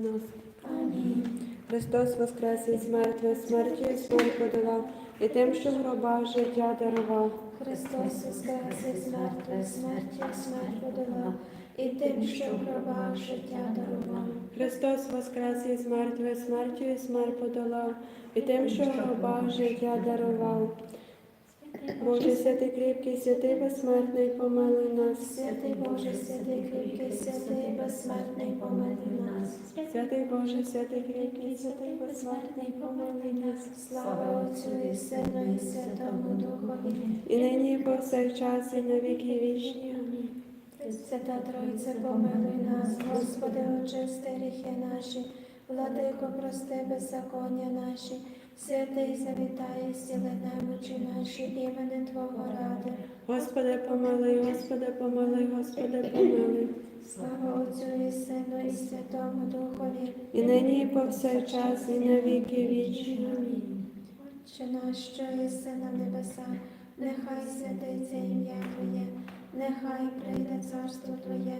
нас. Христос воскрес із мертвих, смертю і смерть подолав, і тим, що в гробах життя дарував. Христос воскрес із мертвих, і смерть подолав, і тим, що в гробах життя дарував. Христос воскрес із мертвих, смертю і смерть подолав, і тим, що в гробах життя дарував. Боже, святий кріпкий, святий безсмертний, помилуй нас. Святий Боже, святий кріпкий, святий безсмертний, помилуй нас. Святий Боже, святий кріпкий, святий безсмертний, помилуй нас. Слава Отцю і Сину, і Святому Духові. І нині, і повсякчас, і на віки вічні. Свята Тройця, помилуй нас, Господи, очисти гріхи наші, владико, прости беззаконня наші, святий завітай, зціли немочі наші, імени Твого ради. Господи, помилуй, Господи, помилуй, Господи, помилуй. Слава Отцю і Сину, і Святому Духові. І нині, і повсякчас, і на віки вічні. Амінь. Отче наш, що єси на небесах, нехай святиться ім'я Твоє, нехай прийде царство Твоє,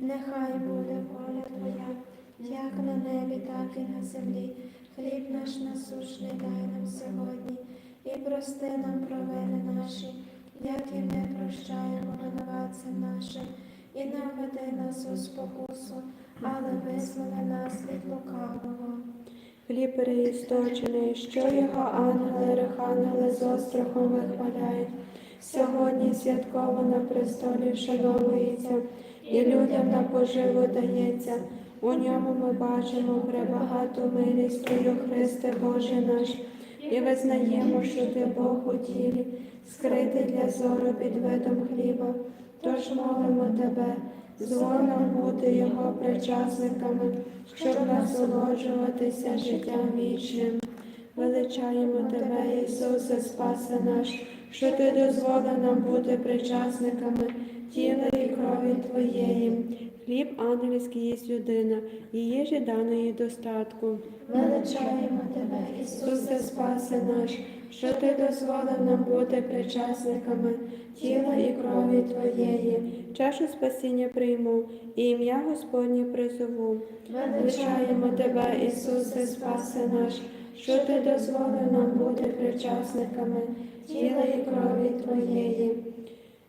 нехай буде воля Твоя, як на небі, так і на землі. Хліб наш насущний дай нам сьогодні, і прости нам провини наші, як і ми прощаємо винуватцям нашим, і не введи нас у спокусу, але визволи нас від лукавого. Хліб переісточений, що його ангели, рехангели з острахом вихваляють. Сьогодні святково на престолі вшановується, і людям на поживу дається. У ньому ми бачимо пребагату милість Твою, Христе Боже наш, і визнаємо, що Ти Бог у тілі, скритий для зору під видом хліба. Тож молимо Тебе, зло бути Його причасниками, щоб насолоджуватися життям вічним. Величаємо Тебе, Ісусе, Спасе наш, що Ти дозволив нам бути причасниками тіла і крові Твоєї. Хліб ангельський є людина, її ж даної достатку. Величаємо Тебе, Ісусе, Спасе наш, що Ти дозволив нам бути причасниками тіла і крові Твоєї. Чашу спасіння прийму, і ім'я Господнє призову. Величаємо Тебе, Ісусе, Спасе наш, що Ти дозволив нам бути причасниками тіла і крові Твоєї.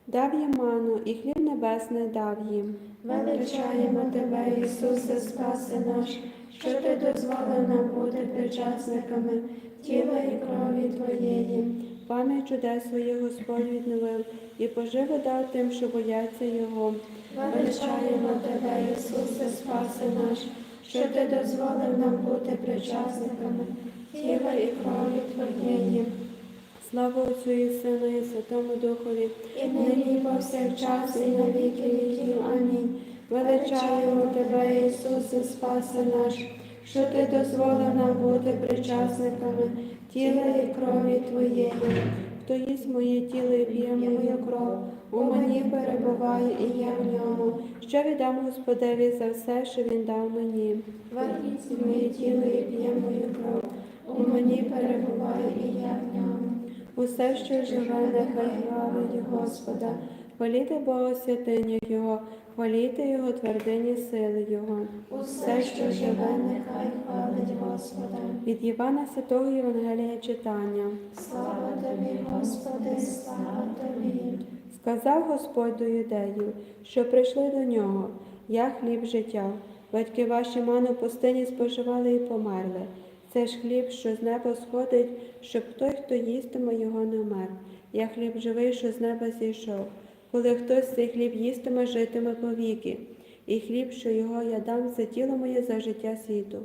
Дав їм ману, і хліб небесний дав їм. Величаємо Тебе, Ісусе, Спасе наш, що Ти дозволив нам бути причасниками тіла і крові Твоєї. Пам'ять чудес своїх Господь відновив, і поживу дав тим, що бояться Його. Величаємо Тебе, Ісусе, Спасе наш, що Ти дозволив нам бути причасниками тіла і крові Твоєї. Слава Отцю і Сину і Святому Духові, і нині, і повсякчас, і на віки віків. Амінь. Величаємо Тебе, Ісусе, Спасе наш, що Ти дозволив нам бути причасниками тіла і крові Твоєї. Хто їсть моє тіло і п'є мою кров, у мені перебуває і я в ньому. Що віддам Господеві за все, що Він дав мені. Верніться моє тіло і п'є мою кров. У мені перебуває і я в ньому. Усе, що живе, нехай хвалить Господа. Хваліте Бога святиня Його, хваліте Його твердині сили Його. Усе, що живе, нехай хвалить Господа. Від Івана Святого Євангелія читання. Слава тобі, Господи, слава тобі. Сказав Господь до юдеїв, що прийшли до нього, я хліб життя. Батьки ваші ману в пустині споживали і померли. Це ж хліб, що з неба сходить, щоб той, хто їстиме його, не вмер. Я хліб живий, що з неба зійшов. Коли хтось цей хліб їстиме, житиме повіки. І хліб, що його я дам, це тіло моє за життя світу.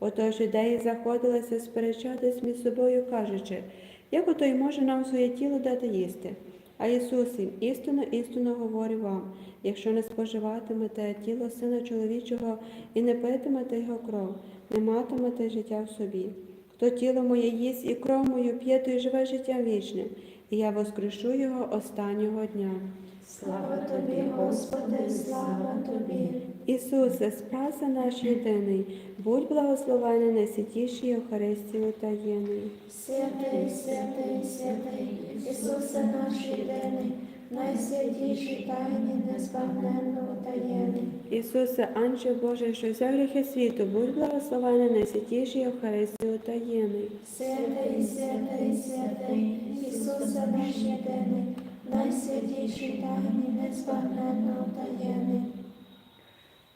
Отож юдеї заходилися сперечатись між собою, кажучи, як ото й може нам своє тіло дати їсти? А Ісус їм, істинно, істинно говорю вам, якщо не споживатимете тіло Сина чоловічого і не питимете його кров, не матимете життя в собі. Хто тіло моє їсть і кров мою п'є, той живе життям вічним, і я воскрешу його останнього дня. Слава тобі, Господи, слава тобі. Ісусе, спаси наш єдиний, будь благословений найсвятішій Євхаристії таємний. Святий, святий, святий, Ісусе наш єдиний, найсвятіші тайні, незбагненного утаєни. Ісусе, Анче Боже, що взяв гріхи світу, будь благословений найсвятіший Євхаристію таємний. Святий, святий, святий, Ісусе наш єдиний, найсвятіші тайні, незбагненного утаєни.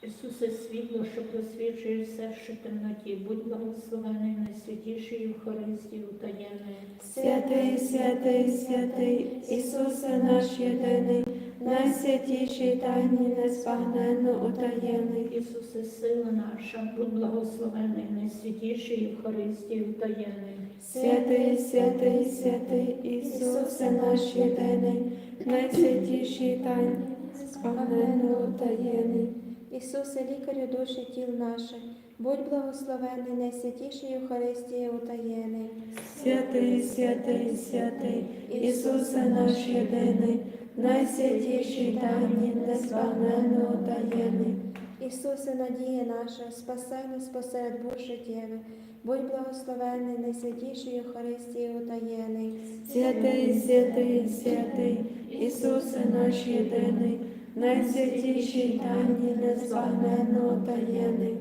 Ісусе, світло, що просвічуєш серше темноті, будь благословений найсвятіший Євхаристію таємний. Святий, святий, святий, Ісусе наш єдиний, найсвятіший тайні незбагненно утаємний. Ісусе, сила наша, будь благословений найсвятіший Євхаристію таємний. Святий, святий, святий, Ісусе наш єдиний, найсвятіший тайні незбагненно утаємний. Ісусе, лікарю душі тіл наших, будь благословений, найсвятіший Євхаристії утаєний. Святий, святий, святий, Ісусе наш єдиний, найсвятіший тайні незбагненно утаємний. Ісусе, надія наша, спасай нас посеред бур життєвих, будь благословений, найсвятіший Євхаристії утаєний. Святий, святий, святий, Ісусе наш єдиний, найсвятіший тайні незбагненно утаємний.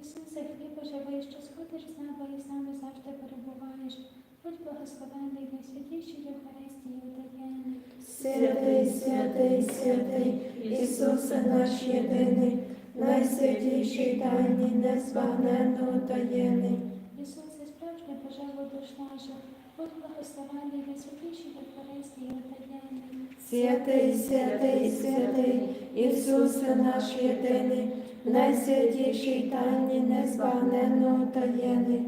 Ісусе, хлібо живий, що сходиш з неба і з нами завжди перебуваєш. Будь благословений найсвятіший Євхаристії утаєнний. Святий, святий, святий, Ісусе наш єдиний, найсвятіший тайні незбагненно утаємний. Ісусе, справжня пожива душ наша, будь благословений найсвятіший Євхаристії утаєнний. Святий, святий, святий, Ісусе наш єдиний, найсвятіший тайні незбагненно утаємний.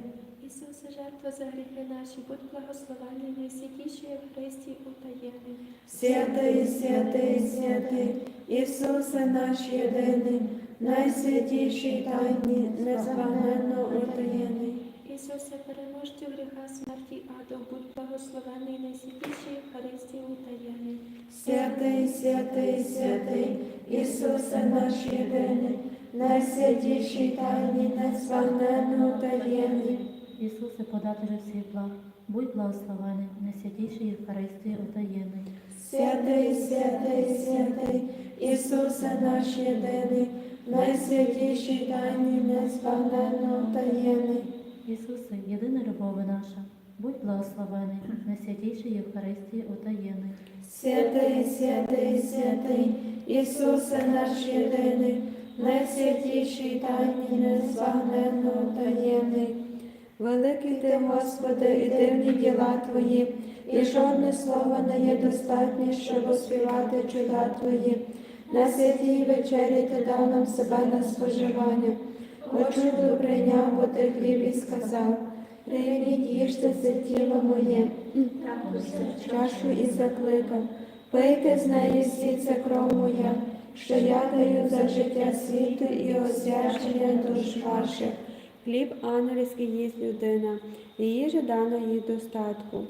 Ісусе, жертва за гріхи наші, будь благословений найсвятіший Євхаристії утаєнний. Святий, святий, святий, Ісусе наш єдиний, найсвятіший тайні незбагненно утаємний. Ісусе, переможцю гріха смерті аду, будь благословений найсвятіший Євхаристії утаєнний. Святий, святий, святий, Ісусе наш єдиний, найсвятіший тайні незбагненно утаємний. Ісусе, подателю всіх благ, будь благословений, найсвятіший Євхаристії утаєнний. Святий, святий, святий, Ісусе наш єдиний, найсвятіший тайні незбагненно утаємний. Ісусе, єдина любове наша, будь благословений, найсвятіший Євхаристії утаєнний. Святий, святий, святий, Ісусе наш єдиний, найсвятіший тайні незбагненно утаємний. Великий ти, Господи, і дивні діла Твої, і жодне слово не є достатнє, щоб оспівати чуда Твої. На святій вечері ти дав нам себе на споживання. Чудо прийняв, бо хліб і сказав. Прийміть їжте це тіло моє, чашу і закликав. Пийте з неї всі це кров моя, що я даю за життя світу і освячення душ ваших. Хліб ангельський їсть людина, і їжа дана їй достатку.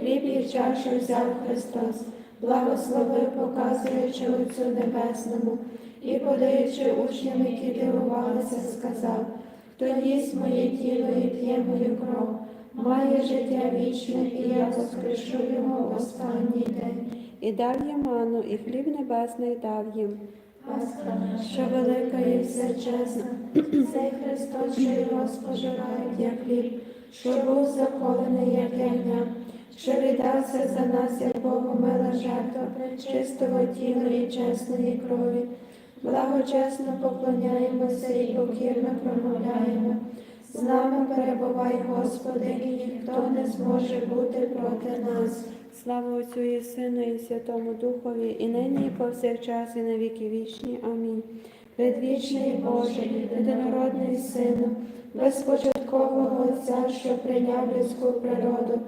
Хліб і чашу взяв Христос, благословив, показуючи Отцю Небесному, і подаючи учням, які дивувалися, сказав, хто їсть моє тіло і п'є мою кров, має життя вічне, і я воскрешу його в останній день. І дав їм ману, і хліб небесний дав їм. Пасха наша, Що велика і всечесна, цей Христос, що його споживають, як хліб, що був заколений, як ягня, що віддався за нас, як Богомила жертва, чистого тіла і чесної крові. Благочесно поклоняємося і покірно промовляємо. З нами перебувай, Господи, і ніхто не зможе бути проти нас. Слава Отцю і Сину, і Святому Духові, і нині, і повсякчас, і на віки вічні. Амінь. Предвічний Боже, єдинородний Сину, безпочаткового Отця, що прийняв людську природу,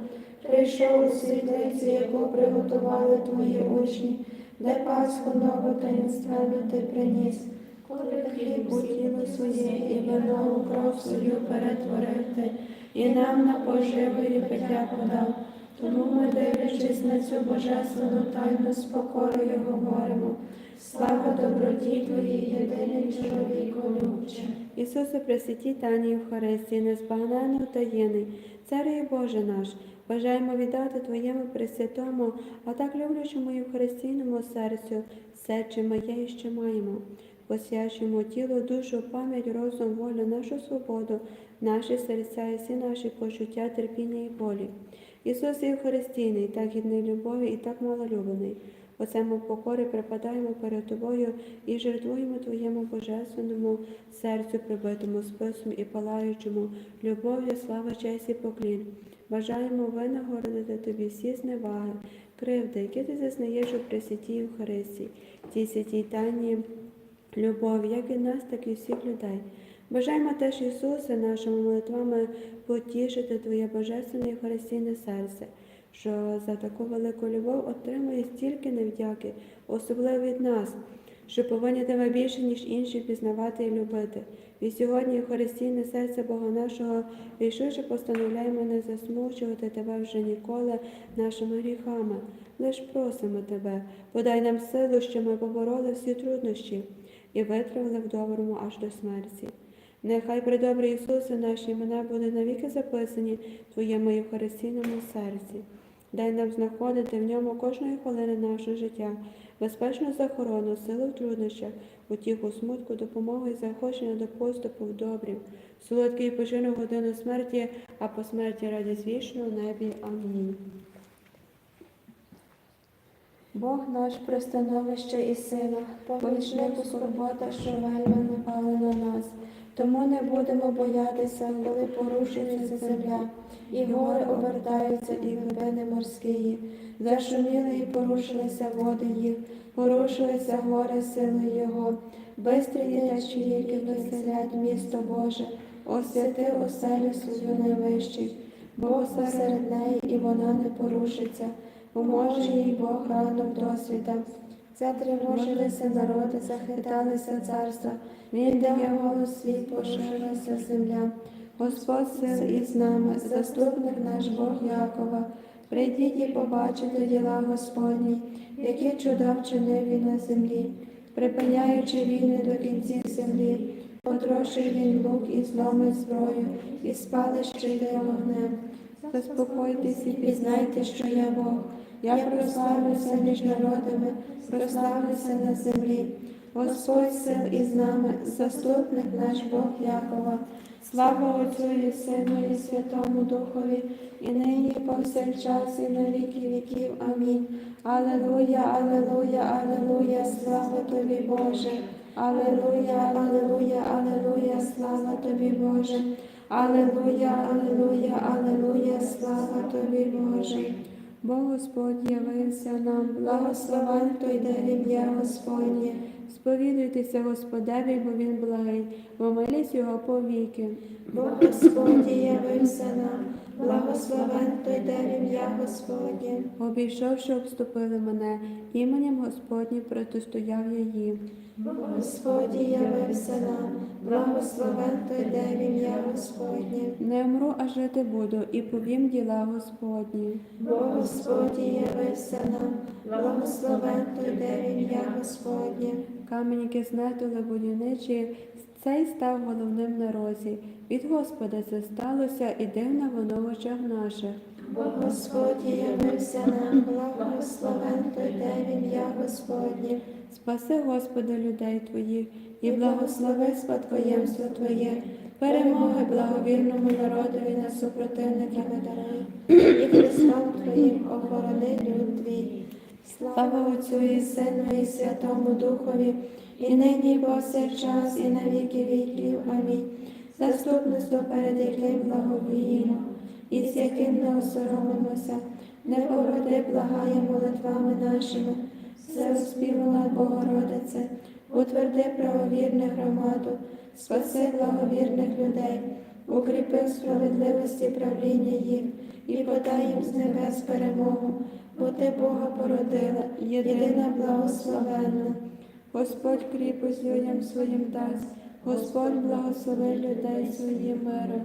прийшов у світлицю, яку приготували Твої учні, де Пасху нову таїнственну Ти приніс. Коли хліб у тіло своє і вино у кров свою перетворив ти, і нам на поживу і пиття подав. Тому ми, дивлячись на цю божественну тайну, з покорою говоримо. Слава доброті Твоїй, єдиний чоловіку любче. Ісусе, Пресвятій Тані Євхаристії, незбагненно таєний, Царю Боже наш, Бажаємо віддати Твоєму Пресвятому, а так люблячому Євхаристійному серцю, все, чи ми є і що маємо. Посвячуємо тіло, душу, пам'ять, розум, волю, нашу свободу, наші серця і всі наші почуття, терпіння і болі. Ісус Євхаристійний, так гідний любові і так малолюбений. Оцему покорі припадаємо перед Тобою і жертвуємо Твоєму божественному серцю, прибитому списом і палаючому любов'ю, слава, честь і поклін. Бажаємо винагородити Тобі всі зневаги, кривди, які ти зазнаєш у Пресвятій Євхаристії, тій святій тайні любові, як від нас, так і всіх людей. Бажаємо теж Ісусе нашими молитвами потішити Твоє божественне Євхаристійне серце, що за таку велику любов отримує стільки невдяки, особливо від нас, що повинні тебе більше, ніж інші пізнавати і любити. І сьогодні Євхаристійне серце Бога нашого рішуче постановляємо не засмучувати тебе вже ніколи нашими гріхами. Лиш просимо тебе, подай нам силу, що ми побороли всі труднощі і витривали в доброму аж до смерті. Нехай при добрі Ісусе наші імена будуть навіки записані в Твоєму Євхаристійному серці. Дай нам знаходити в ньому кожної хвилини нашого життя, безпечну захорону, силу в труднощах, утіху смутку, допомогу і захочення до поступу в добрім, солодкий починок годину смерті, а по смерті радість вічну небі. Амінь. Бог наш пристановище і сила, помічник у скорботах, що вельми напали на нас. Тому не будемо боятися, коли порушується земля, і гори обертаються, і глибини морські. Зашуміли і порушилися води їх, порушилися гори сили Його. Бистрі течії, які веселять місто Боже, освяти оселю свою найвищий. Бог серед неї, і вона не порушиться. Поможе їй Бог ранок досвіта. Затривожилися народи, захиталися царства. Він дає голос свій, поширилася земля. Господь сил із нами, заступник наш Бог Якова. Прийдіть і побачите діла Господні, які чуда вчинив він на землі, припиняючи війни до кінців землі, потрошує він лук і зломить зброю, і спалище йде вогнем. Заспокойтесь і пізнайте, що я Бог. Я прославлюся між народами, прославлюся на землі. Господь сил із нами, заступник наш Бог Якова. Слава Отцю і Сину і Святому Духові, і нині, і повсякчас, і на віки віків. Амінь. Алелуя, алелуя, алелуя, слава тобі, Боже. Алелуя, алелуя, алелуя, слава тобі, Боже. Алелуя, алелуя, алелуя, слава тобі, Боже. Бог Господь явився нам, Благословен той, йде в ім'я Господнє. Сповідуйтеся Господеві, бо Він благий, бо милість Його повіки. Бо Господь явився нам, благословен хто йде в ім'я Господнє. Обійшовши, обступили мене, іменем Господнім протистояв я їм. Господь явився нам, благословен хто йде в ім'я Господнє. Не вмру, а жити буду, і повім діла Господні. Бо Господь явився нам, благословен хто йде в ім'я Господнє. Камінь, який знетили будівничі, цей став головним на розі. Від Господа це сталося, і дивно воно в очах наших. Бо Господь явився нам, благословен хто йде в ім'я Господнє. Спаси, Господи, людей Твоїх, і благослови спадкоємство Твоє, перемоги благовірному народові над супротивниками даруй. І Христом Твоїм охорони люд Твій. Слава Отцю і Сину і Святому Духові, і нині, і повсякчас, і на віки віків. Амінь. Заступництво, перед яким благовіємо, і з яким не осоромимося, не породи, благає молитвами нашими, все успівала Богородице, утверди правовірних громаду, спаси благовірних людей, укріпи справедливості правління їх, і подай їм з небес перемогу, бо ти Бога породила, єдина благословенна. Господь кріпость людям своїм дасть, Господь благослови людей своїм миром.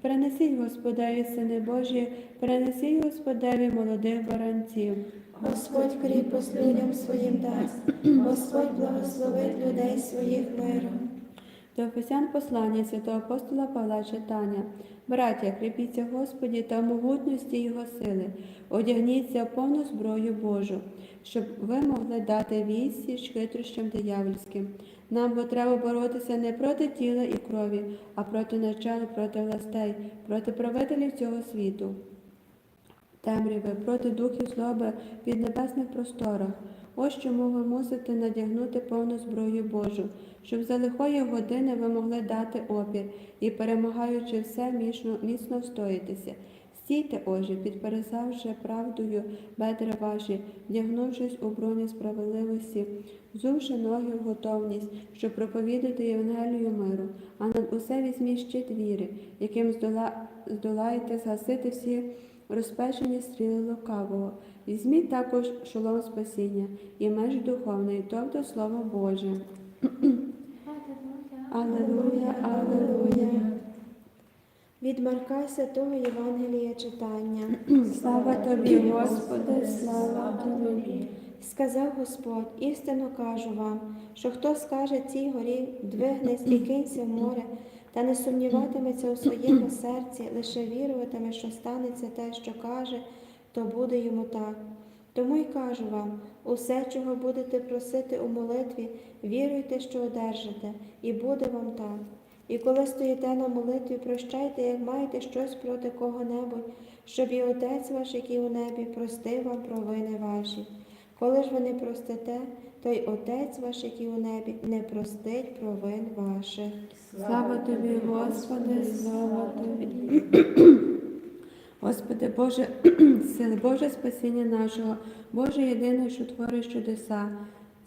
Принесіть Господеві, сини Божі, принесіть Господеві молодих баранців. Господь кріпость людям своїм дасть, Господь благословить людей своїх миром. До Ефесян послання святого апостола Павла читання. Браття, кріпіться Господі та могутності Його сили, одягніться в повну зброю Божу, щоб ви могли дати відсіч хитрощам диявольським. Нам бо треба боротися не проти тіла і крові, а проти начал, проти властей, проти правителів цього світу темряви, проти духів злоби в піднебесних просторах. Ось чому ви мусите надягнути повну зброю Божу, щоб за лихої години ви могли дати опір і, перемагаючи все, міцно, міцно встоїтися. Стійте, отже, підперезавши правдою бедра ваші, вдягнувшись у броню справедливості, взувши ноги в готовність, щоб проповідати Євангелію миру, а над усе візьміть щит віри, яким здола... здолаєте згасити всі розпечені стріли лукавого. Візьміть також шолом спасіння і меч духовний, тобто Слово Боже. Аллилуйя. Аллилуйя. Від Марка Святого Євангелія читання. Слава тобі, Господи, слава тобі. Сказав Господь, істинно кажу вам, що хто скаже цій горі, двигнись і кинься в море, та не сумніватиметься у своєму серці, лише віруватиме, що станеться те, що каже, то буде йому так. Тому й кажу вам, усе, чого будете просити у молитві, віруйте, що одержите, і буде вам так. І коли стоїте на молитві, прощайте, як маєте щось проти кого-небудь, щоб і Отець ваш, який у небі, простив вам провини ваші. Коли ж ви не простите, то й Отець ваш, який у небі, не простить провин ваших. Слава тобі, Господи, слава тобі. Господи, Боже, сили, Боже спасіння нашого, Боже єдиний, що твориш чудеса.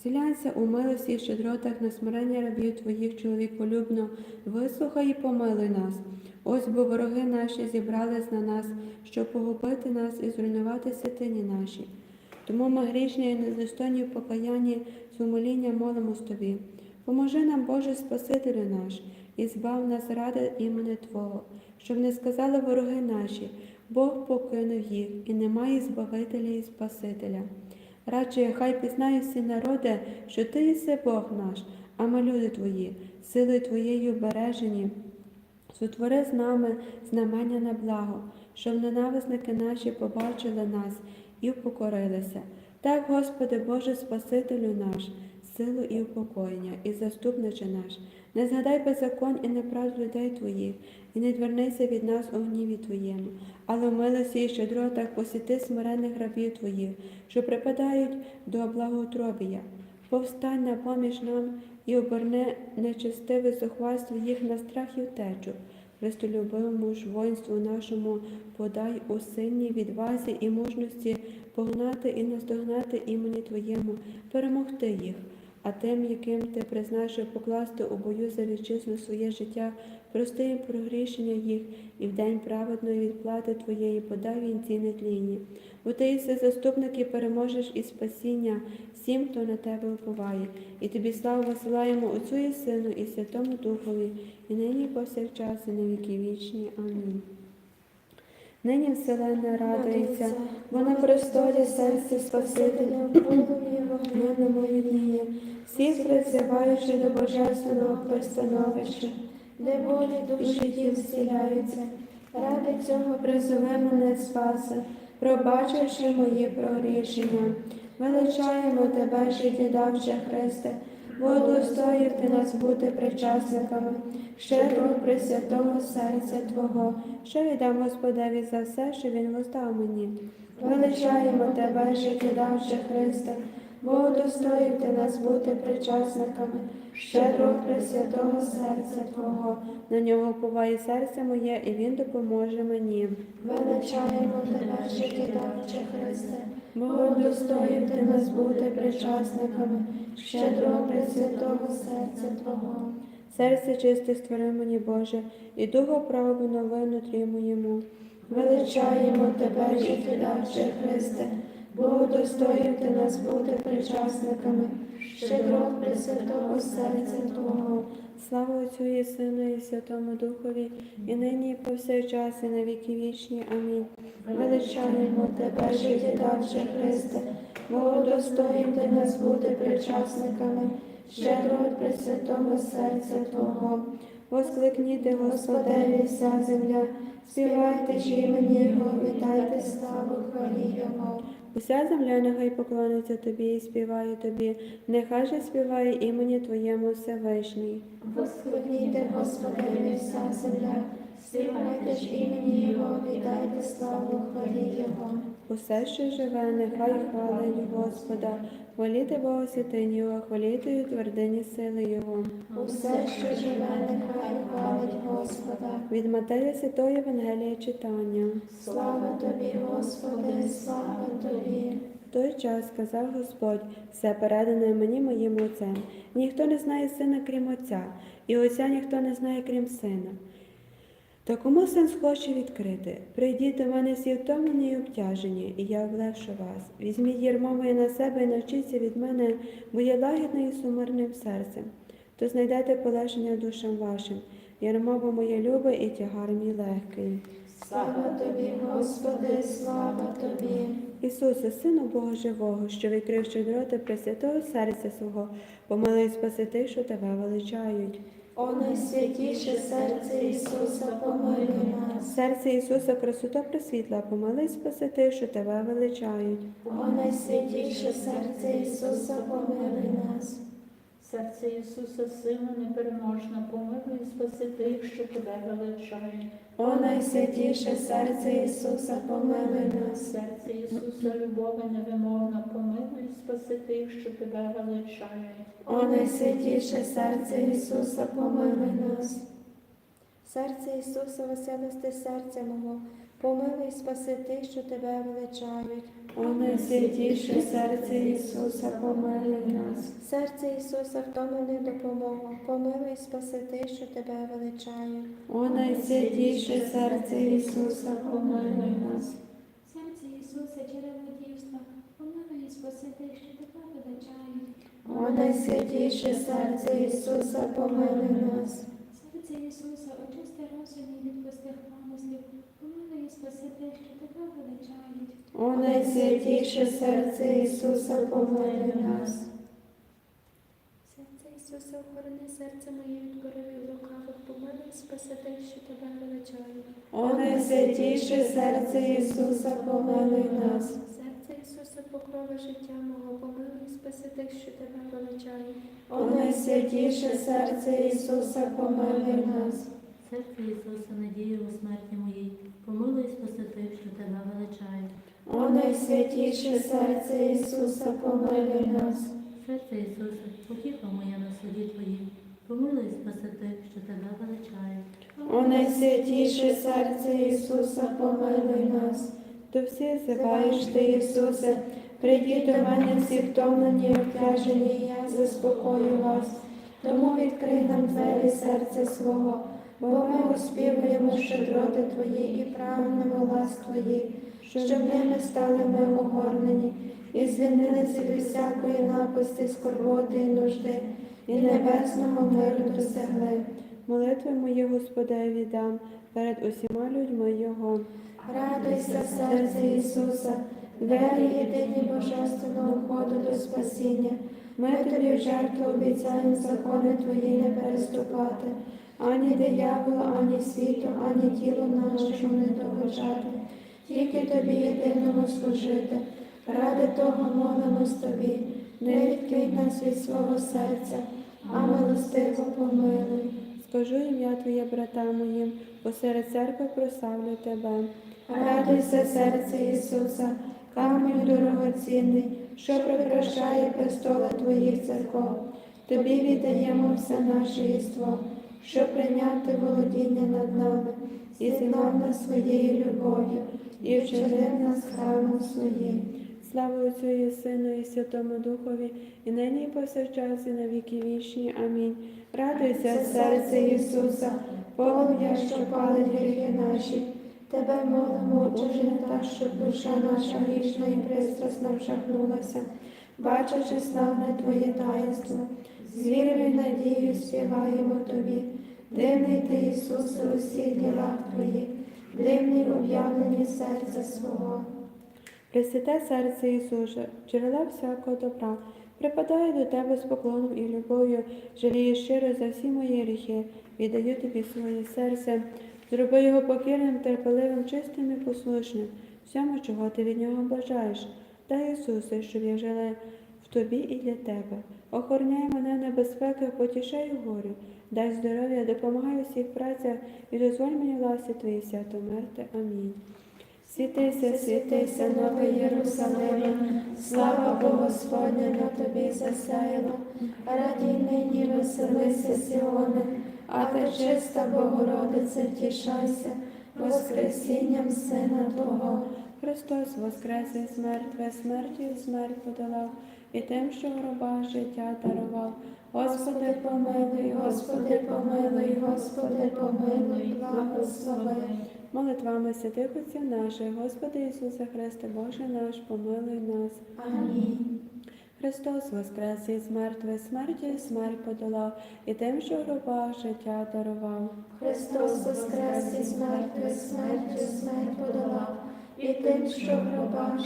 Зілянься у милості і щедротах на смирення рабів Твоїх чоловіколюбно, вислухай і помилуй нас. Ось бо вороги наші зібрались на нас, щоб погубити нас і зруйнувати святині наші. Тому ми грішні і недостойні в покаянні з умолінням молимось Тобі. Поможи нам, Боже Спасителю наш, і збав нас ради імені Твого, щоб не сказали вороги наші, Бог покинув їх, і немає Збавителя і Спасителя. Радше хай пізнають всі народи, що Ти єси Бог наш, а ми люди Твої, силою Твоєю бережені. Сотвори з нами знамення на благо, щоб ненависники наші побачили нас і впокорилися. Так, Господи, Боже Спасителю наш, силу і упокоєння, і заступниче наш, не згадай беззаконь і неправд людей Твоїх, і не двернися від нас у гніві Твоєму, але в милості і щедротах посіти смирених рабів Твоїх, що припадають до благоутробія. Повстань на поміж нам і оберни нечестиве зухвальство їх на страх і втечу. Христолюбивому ж воїнству нашому подай у сильній відвазі і мужності погнати і наздогнати імені Твоєму, перемогти їх, а тим, яким ти призначив покласти у бою за вітчизну своє життя, прости їм прогрішення їх, і в день праведної відплати Твоєї подай вінці нетлінні. Бо ти єси заступник і переможеш і спасіння всім, хто на тебе уповає. І тобі славу висилаємо Отцю і Сину, і Святому Духові, і нині і повсякчас, і на віки вічні. Амінь. Нині вселенна радується, бо на престолі серце Спасителя, в полум'ї вогняному відніє, всі призиваючи до божественного пристановища, де болі душі тіл зціляються. Ради цього призове мене спаси, пробачивши мої прогрішення. Величаємо тебе, життєдавче Христе, бо удостоїв ти нас бути причасниками, щедро пресвятого серця Твого, що віддам Господеві за все, що Він воздав мені. Величаємо тебе, життєдавче Христе, бо удостоїв ти нас бути причасниками, щедро пресвятого серця Твого. На нього поває серце моє, і Він допоможе мені. Величаємо тебе, життєдавче Христе, Бо ти нас бути причасниками, щедро пресвятого серця Твого. Серце чисте створи мені, Боже, і духа правого новину трій моєму. Величаємо тебе, життєдавче Христе, бо достоїв ти нас бути причасниками, щедро пресвятого серця Твого. Слава Отцю і Сину, і Святому Духові, і нині, і повсякчас, і на віки вічні. Амінь. Величаємо тебе, життєдавче Христе, бо достоїв ти нас бути причасниками, щедро від Пресвятого серця Твого. Воскликніте, Господеві вся земля, співайте ж імені Його, вітайте славу хвалі Його. Уся земля нехай поклониться тобі і співає тобі, нехай же співає імені Твоєму Всевишній. Господи, Господеві вся земля, співайте ж імені Його, віддайте славу хвалі Його. Усе, що живе, нехай хвалить Господа, хваліти Бога святині Його, хваліти у твердині сили Його. Усе, що живе, нехай хвалить Господа. Від Матея Святої Євангелія читання. Слава тобі, Господи, слава тобі. В той час сказав Господь, все передане мені моїм отцем. Ніхто не знає сина, крім отця, і отця ніхто не знає, крім сина. Та кому син схоче відкрити? Прийдіть до мене всі втомлені і обтяжені, і я облегшу вас. Візьміть ярмо моє на себе і навчіться від мене, бо я лагідний і сумирним серцем. То знайдете полеження душам вашим. Ярмо бо моє любе і тягар мій легкий. Слава тобі, Господи, слава тобі. Ісусе, Сину Бога Живого, що відкрив щедроти Пресвятого серця свого, помилуй спаси тих, що тебе величають. О найсвятіше серце Ісуса, помилуй нас. Серце Ісуса, красота просвітла, помилуй спаси тих, що тебе величають. О найсвятіше серце Ісуса, помилуй нас. Серце Ісуса, сила непереможна, помилуй і спаси тих, що тебе величають. О найсвятіше серце Ісуса, помилуй нас. Серце Ісуса, любові невимовна, помилуй і спаси тих, що тебе величають. О найсвятіше серце Ісуса, помилуй нас. Серце Ісуса, веселости серця мого, помилуй спаси тих, що тебе величають. О найсвятіше серце Ісуса, помилуй нас. Серце Ісуса, втомлений допомогу, помилуй спаси тих, що тебе величають. О найсвятіше серце Ісуса, помилуй нас. Серце Ісуса, джерело дівства, помилуй спаси тих, що тебе величають. О найсвятіше серце Ісуса, помилуй нас. Серце Ісуса, очисти розум і від пустих помислів, помилуй і спаси тих, що тебе величають. О найсвятіше серце Ісуса, помилуй нас. Серце Ісуса, охорони серце моє від поривів лукавих, помилуй спаси тих, що тебе величають. О найсвятіше серце Ісуса, помилуй нас. Серце Ісуса, покрова життя мого, помилуй спаси тих, що тебе величають. О найсвятіше серце Ісуса, помилуй нас. Серце Ісуса, надія у смерті моїй, помилуй спаси тих, що тебе величають. О найсвятіше серце Ісуса, помилуй нас. Серце Ісуса, потіха моя на суді Твоїм, помилуй спаси тих, що тебе величають. О найсвятіше серце Ісуса, помилуй нас. До всіх зиваєш ти, Ісусе, прийдіть до мене всі втомлені і обтяжені, і я заспокою вас. Тому відкрий нам двері серця свого, бо ми оспівуємо щедроти Твої і прагнемо лас Твої, щоб ними стали ми огорнені і звільнилися від всякої напасті, скорботи і нужди, і небесного миру досягли. Молитви мої Господеві дам перед усіма людьми Його. Радуйся, серце Ісуса, двері єдині божественного входу до спасіння. Ми тобі в жертву обіцяємо закони Твої не переступати, ані дияволу, ані світу, ані тілу нашому не догоджати, тільки тобі єдиному служити. Ради того молимось тобі, не відкинь нас від свого серця, а милостиво помилуй. Скажу ім'я Твоє братам моїм, посеред церкви прославлю Тебе. Радуйся, серце Ісуса, камінь дорогоцінний, що прикрашає престоли Твоїх церков. Тобі віддаємо все наше єство, щоб прийняти володіння над нами, і зігнав нас своєю любов'ю, і вчинив нас храмом своїм. Слава Отцю і Сину, і Святому Духові, і нині і повсякчас, і на віки вічні. Амінь. Радуйся, серце Ісуса, полум'я, що палить гріхи наші. Тебе молимо, учини так, щоб душа наша грішна і пристрасна вшахнулася, бачачи славне Твоє таїнство, з вірою надією співаємо Тобі. Дивний ти, Ісусе, у всіх ділах Твоїх, дивний об'явлені серця свого. Пресвяте серце Ісусе, джерела всякого добра, Припадаю до тебе з поклоном і любов'ю, жалію щиро за всі мої гріхи, віддаю тобі своє серце, зроби його покірним, терпеливим, чистим і послушним, всьому, чого ти від нього бажаєш. Дай Ісусе, щоб я жила в тобі і для тебе. Охороняй мене небезпеки, потішай горю, дай здоров'я, допомагай у всіх працях і дозволь мені власти твої свято мерти. Амінь. Світися, світися, новий Єрусалиме, слава Богу Господня на тобі засяяла. Радій нині веселися, Сіоне, А ти чиста Богородице, втішайся, Воскресінням Сина Твого. Христос воскрес із мертве, смертю смерть подолав, і тим, що в гробах життя дарував. Господи, помилуй, Господи, помилуй, Господи, помилуй, благослови. Молитвами святих отців наших, Господи Ісусе Христе, Боже наш, помилуй нас. Амінь. Христос воскрес із мертве, смертю і смерть подолав, і тим, що в гробах життя дарував. Христос воскрес із мертвих, смертю смерть подолав, і тим, що в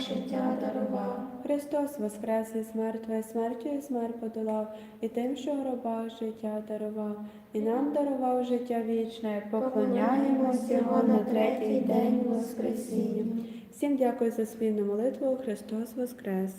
життя дарував. Христос воскрес із смертве, смертю і смерть подолав, і тим, що в життя дарував, і нам дарував життя вічне, поклоняємось Його на третій день Воскресіння. Всім дякую за спільну молитву. Христос Воскрес!